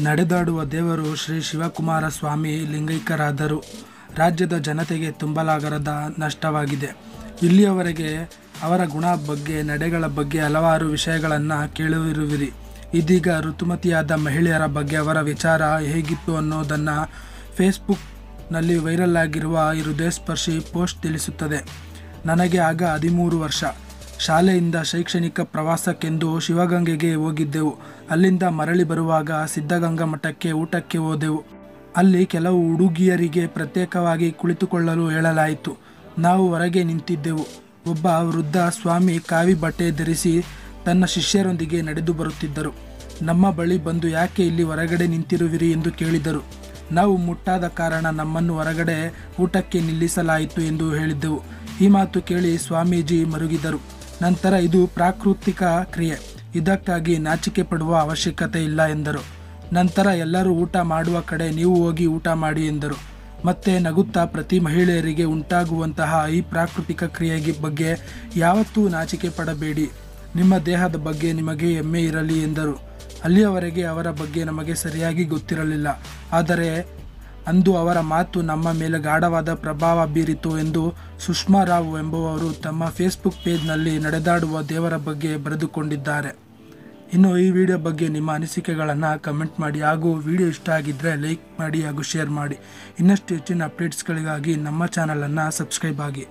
ನಡೆದಾಡುವ ದೇವರು ಶ್ರೀ ಶಿವಕುಮಾರ ಸ್ವಾಮಿ ಲಿಂಗೈಕ್ಯರಾದರು. ರಾಜ್ಯದ ಜನತೆಗೆ ತುಂಬಲಾಗರದ ನಷ್ಟವಾಗಿದೆ. ಇಲ್ಲಿಯವರೆಗೆ ಅವರ ಗುಣ ಬಗ್ಗೆ, ನಡೆಗಳ ಬಗ್ಗೆ ಹಲವಾರು ವಿಷಯಗಳನ್ನು ಕೇಳುವಿರುವಿರಿ ಇದೀಗ ಋತುಮತಿಯಾದ ಮಹಿಳೆಯರ ಬಗ್ಗೆ ಅವರ ವಿಚಾರ ಹೇಗಿತ್ತು ಅನ್ನೋದನ್ನು ಫೇಸ್ಬುಕ್ನಲ್ಲಿ ವೈರಲ್ ಆಗಿರುವ ಈ ಹೃದಯಸ್ಪರ್ಶಿ ಪೋಸ್ಟ್ ತಿಳಿಸುತ್ತದೆ. ನನಗೆ ಆಗ ಹದಿಮೂರು ವರ್ಷ. ಶಾಲೆಯಿಂದ ಶೈಕ್ಷಣಿಕ ಪ್ರವಾಸಕ್ಕೆಂದು ಶಿವಗಂಗೆಗೆ ಹೋಗಿದ್ದೆವು. ಅಲ್ಲಿಂದ ಮರಳಿ ಬರುವಾಗ ಸಿದ್ಧಗಂಗಾ ಮಠಕ್ಕೆ ಊಟಕ್ಕೆ ಹೋದೆವು. ಅಲ್ಲಿ ಕೆಲವು ಹುಡುಗಿಯರಿಗೆ ಪ್ರತ್ಯೇಕವಾಗಿ ಕುಳಿತುಕೊಳ್ಳಲು ಹೇಳಲಾಯಿತು. ನಾವು ಹೊರಗೆ ನಿಂತಿದ್ದೆವು. ಒಬ್ಬ ವೃದ್ಧ ಸ್ವಾಮಿ ಕಾವಿ ಬಟ್ಟೆ ಧರಿಸಿ ತನ್ನ ಶಿಷ್ಯರೊಂದಿಗೆ ನಡೆದು ಬರುತ್ತಿದ್ದರು. ನಮ್ಮ ಬಳಿ ಬಂದು ಯಾಕೆ ಇಲ್ಲಿ ಹೊರಗಡೆ ನಿಂತಿರುವಿರಿ ಎಂದು ಕೇಳಿದರು. ನಾವು ಮುಟ್ಟಾದ ಕಾರಣ ನಮ್ಮನ್ನು ಹೊರಗಡೆ ಊಟಕ್ಕೆ ನಿಲ್ಲಿಸಲಾಯಿತು ಎಂದು ಹೇಳಿದ್ದೆವು. ಈ ಮಾತು ಕೇಳಿ ಸ್ವಾಮೀಜಿ ಮರುಗಿದರು. ನಂತರ ಇದು ಪ್ರಾಕೃತಿಕ ಕ್ರಿಯೆ. ಇದಕ್ಕಾಗಿ ನಾಚಿಕೆ ಪಡುವ ಅವಶ್ಯಕತೆ ಇಲ್ಲ ಎಂದರು. ನಂತರ ಎಲ್ಲರೂ ಊಟ ಮಾಡುವ ಕಡೆ ನೀವು ಹೋಗಿ ಊಟ ಮಾಡಿ ಎಂದರು. ಮತ್ತೆ ನಗುತ್ತಾ ಪ್ರತಿ ಮಹಿಳೆಯರಿಗೆ ಉಂಟಾಗುವಂತಹ ಈ ಪ್ರಾಕೃತಿಕ ಕ್ರಿಯೆಗೆ ಬಗ್ಗೆ ಯಾವತ್ತೂ ನಾಚಿಕೆ ಪಡಬೇಡಿ. ನಿಮ್ಮ ದೇಹದ ಬಗ್ಗೆ ನಿಮಗೆ ಹೆಮ್ಮೆ ಇರಲಿ ಎಂದರು. ಅಲ್ಲಿಯವರೆಗೆ ಅವರ ಬಗ್ಗೆ ನಮಗೆ ಸರಿಯಾಗಿ ಗೊತ್ತಿರಲಿಲ್ಲ. ಆದರೆ ಅಂದು ಅವರ ಮಾತು ನಮ್ಮ ಮೇಲೆ ಗಾಢವಾದ ಪ್ರಭಾವ ಬೀರಿತು ಎಂದು ಸುಷ್ಮಾ ರಾವ್ ಎಂಬುವವರು ತಮ್ಮ ಫೇಸ್ಬುಕ್ ಪೇಜ್ನಲ್ಲಿ ನಡೆದಾಡುವ ದೇವರ ಬಗ್ಗೆ ಬರೆದುಕೊಂಡಿದ್ದಾರೆ. ಇನ್ನು ಈ ವಿಡಿಯೋ ಬಗ್ಗೆ ನಿಮ್ಮ ಅನಿಸಿಕೆಗಳನ್ನು ಕಮೆಂಟ್ ಮಾಡಿ. ಹಾಗೂ ವಿಡಿಯೋ ಇಷ್ಟ ಆಗಿದ್ದರೆ ಲೈಕ್ ಮಾಡಿ ಹಾಗೂ ಶೇರ್ ಮಾಡಿ. ಇನ್ನಷ್ಟು ಹೆಚ್ಚಿನ ಅಪ್ಡೇಟ್ಸ್ಗಳಿಗಾಗಿ ನಮ್ಮ ಚಾನಲನ್ನು ಸಬ್ಸ್ಕ್ರೈಬ್ ಆಗಿ.